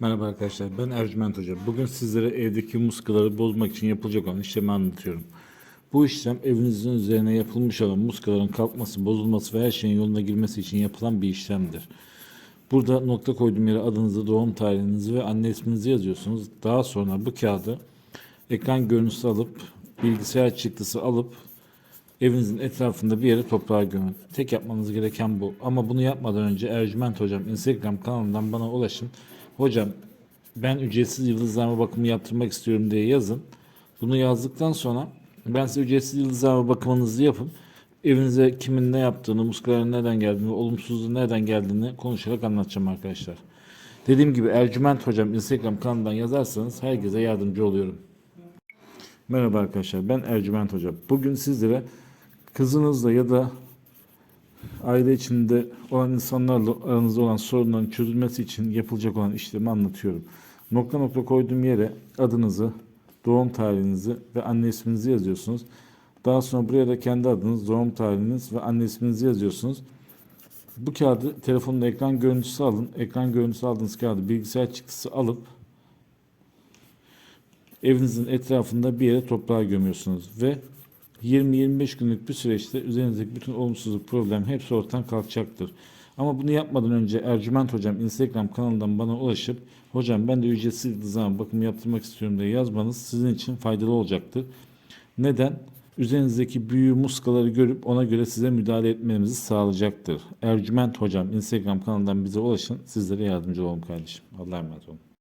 Merhaba arkadaşlar, ben Ercüment Hoca. Bugün sizlere evdeki muskaları bozmak için yapılacak olan işlemi anlatıyorum. Bu işlem evinizin üzerine yapılmış olan muskaların kalkması, bozulması ve her şeyin yoluna girmesi için yapılan bir işlemdir. Burada nokta koyduğum yere adınızı, doğum tarihinizi ve anne isminizi yazıyorsunuz. Daha sonra bu kağıdı ekran görüntüsü alıp, bilgisayar çıktısı alıp evinizin etrafında bir yere toprağa gömün. Tek yapmanız gereken bu. Ama bunu yapmadan önce Ercüment Hocam Instagram kanalından bana ulaşın. Hocam ben ücretsiz yıldızlama bakımı yaptırmak istiyorum diye yazın. Bunu yazdıktan sonra ben size ücretsiz yıldızlama bakımınızı yapın. Evinize kimin ne yaptığını, muskaların nereden geldiğini, olumsuzluğun nereden geldiğini konuşarak anlatacağım arkadaşlar. Dediğim gibi Ercüment Hocam Instagram kanalından yazarsanız herkese yardımcı oluyorum. Merhaba arkadaşlar ben Ercüment Hocam. Bugün sizlere kızınızla ya da aile içinde olan insanlarla aranızda olan sorunların çözülmesi için yapılacak olan işlemi anlatıyorum. Nokta nokta koyduğum yere adınızı, doğum tarihinizi ve anne isminizi yazıyorsunuz. Daha sonra buraya da kendi adınız, doğum tarihiniz ve anne isminizi yazıyorsunuz. Bu kağıdı telefonun ekran görüntüsü alın. Ekran görüntüsü aldığınız kağıdı bilgisayar çıktısı alıp evinizin etrafında bir yere toprağa gömüyorsunuz ve 20-25 günlük bir süreçte üzerinizdeki bütün olumsuzluk, problem hepsi ortadan kalkacaktır. Ama bunu yapmadan önce Ercüment Hocam Instagram kanalından bana ulaşıp hocam ben de ücretsiz zaman bakım yaptırmak istiyorum diye yazmanız sizin için faydalı olacaktır. Neden? Üzerinizdeki büyü muskaları görüp ona göre size müdahale etmenizi sağlayacaktır. Ercüment Hocam Instagram kanalından bize ulaşın. Sizlere yardımcı olun kardeşim. Allah'a emanet olun.